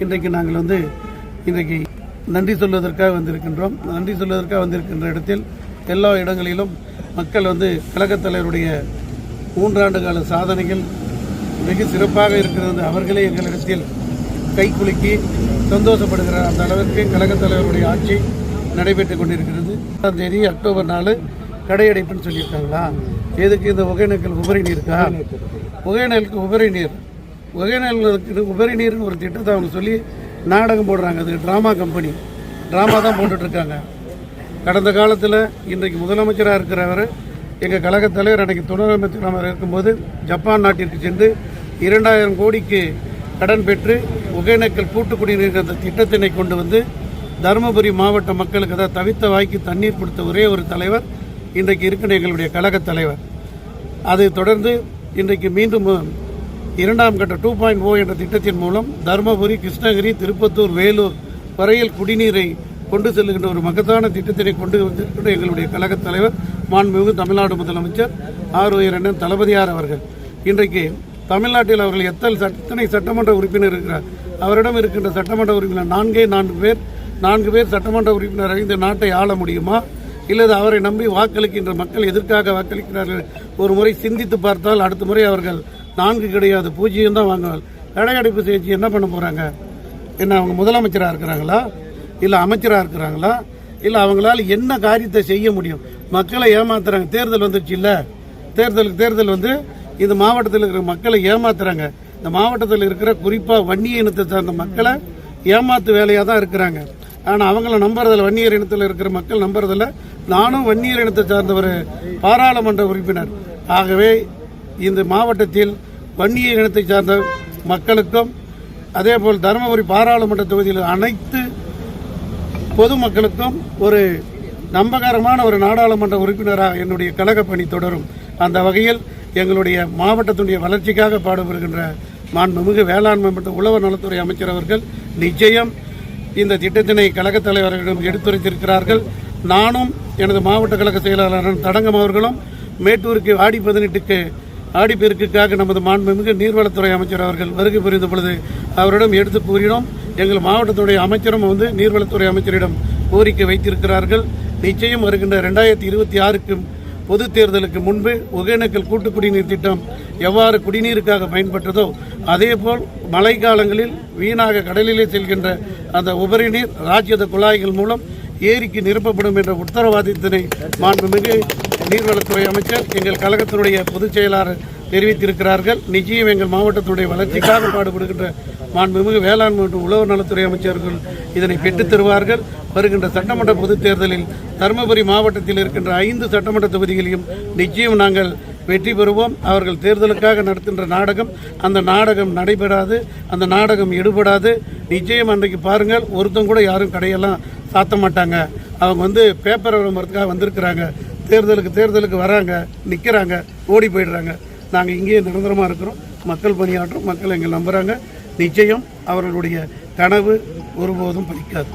இன்றைக்கு நாங்கள் வந்து இன்றைக்கு நன்றி சொல்வதற்காக வந்திருக்கின்றோம். நன்றி சொல்வதற்காக வந்திருக்கின்ற இடத்தில் எல்லா இடங்களிலும் மக்கள் வந்து கழகத் தலைவருடைய மூன்றாண்டு கால சாதனைகள் மிக சிறப்பாக இருக்கிறது அவர்களே எங்களிடத்தில் கைக்குலுக்கி சந்தோஷப்படுகிறார் அந்த அளவிற்கு கழகத் தலைவருடைய ஆட்சி நடைபெற்றுக் கொண்டிருக்கிறது. ஆறாம் தேதி அக்டோபர் நாலு கடையடைப்புன்னு சொல்லியிருக்காங்களா? எதுக்கு இந்த ஒகேனக்கல் உபரி நீருக்கா ஒகேனலுக்கு உபரி நீர். ஒகேனல் உபரி நீர்னு ஒரு திட்டத்தை அவங்க சொல்லி நாடகம் போடுறாங்க. அது ட்ராமா கம்பெனி ட்ராமா தான் போட்டுட்ருக்காங்க. கடந்த காலத்தில் இன்றைக்கு முதலமைச்சராக இருக்கிறவர் எங்கள் கழகத் தலைவர் அன்றைக்கு துணை அமைச்சராக இருக்கும்போது ஜப்பான் நாட்டிற்கு சென்று இரண்டாயிரம் கோடிக்கு கடன் பெற்று ஒகேனக்கல் கூட்டு குடிநீர் அந்த திட்டத்தினை கொண்டு வந்து தருமபுரி மாவட்ட மக்களுக்கு அதாவது தவித்த வாய்க்கு தண்ணீர் கொடுத்த ஒரே ஒரு தலைவர் இன்றைக்கு இருக்கிற எங்களுடைய கழகத் தலைவர். அதை தொடர்ந்து இன்றைக்கு மீண்டும் இரண்டாம் கட்ட டூ பாயிண்ட் ஓ என்ற திட்டத்தின் மூலம் தருமபுரி கிருஷ்ணகிரி திருப்பத்தூர் வேலூர் வரையில் குடிநீரை கொண்டு செல்லுகின்ற ஒரு மகத்தான திட்டத்தினை கொண்டு வந்திருக்கின்ற எங்களுடைய கழகத் தலைவர் மாண்புமிகு தமிழ்நாடு முதலமைச்சர் ஆர் உயரண்ணன் தளபதியார் அவர்கள். இன்றைக்கு தமிழ்நாட்டில் அவர்கள் எத்தனை எத்தனை சட்டமன்ற உறுப்பினர் இருக்கிறார். அவரிடம் இருக்கின்ற சட்டமன்ற உறுப்பினர் நான்கே நான்கு பேர். நான்கு பேர் சட்டமன்ற உறுப்பினராக இந்த நாட்டை ஆள முடியுமா? இல்லது அவரை நம்பி வாக்களிக்கின்ற மக்கள் எதற்காக வாக்களிக்கிறார்கள்? ஒரு முறை சிந்தித்து பார்த்தால் அடுத்த முறை அவர்கள் நான்கு கிடையாது பூஜ்ஜியம் தான் வாங்குவாங்க. கடையடைப்பு செஞ்சு என்ன பண்ண போகிறாங்க என்ன அவங்க முதலமைச்சராக இருக்கிறாங்களா? இல்லை அமைச்சராக இருக்கிறாங்களா? இல்லை அவங்களால என்ன காரியத்தை செய்ய முடியும்? மக்களை ஏமாத்துறாங்க. தேர்தல் வந்துருச்சு இல்லை? தேர்தலுக்கு தேர்தல் வந்து இந்த மாவட்டத்தில் இருக்கிற மக்களை ஏமாத்துறாங்க. இந்த மாவட்டத்தில் இருக்கிற குறிப்பாக வன்னிய இனத்தை சார்ந்த மக்களை ஏமாத்து வேலையாக தான் இருக்கிறாங்க. ஆனால் அவங்கள நம்புறதில்ல வன்னியர் இனத்தில் இருக்கிற மக்கள் நம்புறதில்ல. நானும் வன்னியர் இனத்தை சார்ந்த ஒரு பாராளுமன்ற உறுப்பினர். ஆகவே இந்த மாவட்டத்தில் வன்னிய இனத்தை சார்ந்த மக்களுக்கும் அதேபோல் தருமபுரி பாராளுமன்ற தொகுதியில் அனைத்து பொதுமக்களுக்கும் ஒரு நம்பகரமான ஒரு நாடாளுமன்ற உறுப்பினராக என்னுடைய கழக பணி தொடரும். அந்த வகையில் எங்களுடைய மாவட்டத்தினுடைய வளர்ச்சிக்காக பாடுபடுகின்ற மாண்புமிகு வேளாண்மை மற்றும் உழவர் நலத்துறை அமைச்சர் அவர்கள் நிச்சயம் இந்த திட்டத்தினை கழகத் தலைவர்களிடம் எடுத்துரைத்திருக்கிறார்கள். நானும் எனது மாவட்ட கழக செயலாளர் தடங்கம் அவர்களும் மேட்டூருக்கு ஆடி பதினெட்டுக்கு ஆடிப்பெருக்குக்காக நமது மாண்புமிகு நீர்வளத்துறை அமைச்சர் அவர்கள் வருகை புரிந்த பொழுது அவரிடம் எடுத்து கூறினோம். எங்கள் மாவட்டத்துடைய அமைச்சரும் வந்து நீர்வளத்துறை அமைச்சரிடம் கோரிக்கை வைத்திருக்கிறார்கள். நிச்சயம் வருகின்ற ரெண்டாயிரத்தி இருபத்தி ஆறுக்கும் பொது தேர்தலுக்கு முன்பு ஒகேனக்கல் கூட்டு குடிநீர் திட்டம் எவ்வாறு குடிநீருக்காக பயன்பட்டதோ அதேபோல் மழைக்காலங்களில் வீணாக கடலிலே செல்கின்ற அந்த உபரி நீர் ராஜ்யத குழாய்கள் மூலம் ஏரிக்கு நிரப்பப்படும் என்ற உத்தரவாதத்தினை மாண்புமிகு நீர்வளத்துறை அமைச்சர் எங்கள் கழகத்தினுடைய பொதுச் செயலாளர் தெரிவித்திருக்கிறார்கள். நிச்சயம் எங்கள் மாவட்டத்துடைய வளர்ச்சிக்காக பாடுபடுகின்ற மாண்புமிகு வேளாண் மற்றும் உழவு நலத்துறை அமைச்சர்கள் இதனை பெற்றுத் தருவார்கள். வருகின்ற சட்டமன்ற பொதுத் தேர்தலில் தருமபுரி மாவட்டத்தில் இருக்கின்ற ஐந்து சட்டமன்ற தொகுதிகளையும் நிச்சயம் நாங்கள் வெற்றி பெறுவோம். அவர்கள் தேர்தலுக்காக நடத்துகின்ற நாடகம் அந்த நாடகம் நடைபெறாது அந்த நாடகம் எடுபடாது. நிச்சயம் அன்றைக்கு பாருங்கள் ஒருத்தம் கூட யாரும் கடையெல்லாம் சாத்த மாட்டாங்க. அவங்க வந்து பேப்பர் விளம்பரத்துக்காக வந்திருக்கிறாங்க. தேர்தலுக்கு தேர்தலுக்கு வராங்க நிற்கிறாங்க ஓடி போயிடுறாங்க. நாங்கள் இங்கேயே நிரந்தரமாக இருக்கிறோம். மக்கள் பணியாற்றும் மக்கள் எங்களை நம்புகிறாங்க நிச்சயம் அவர்களுடைய கனவு ஒருபோதும் பலிக்காது.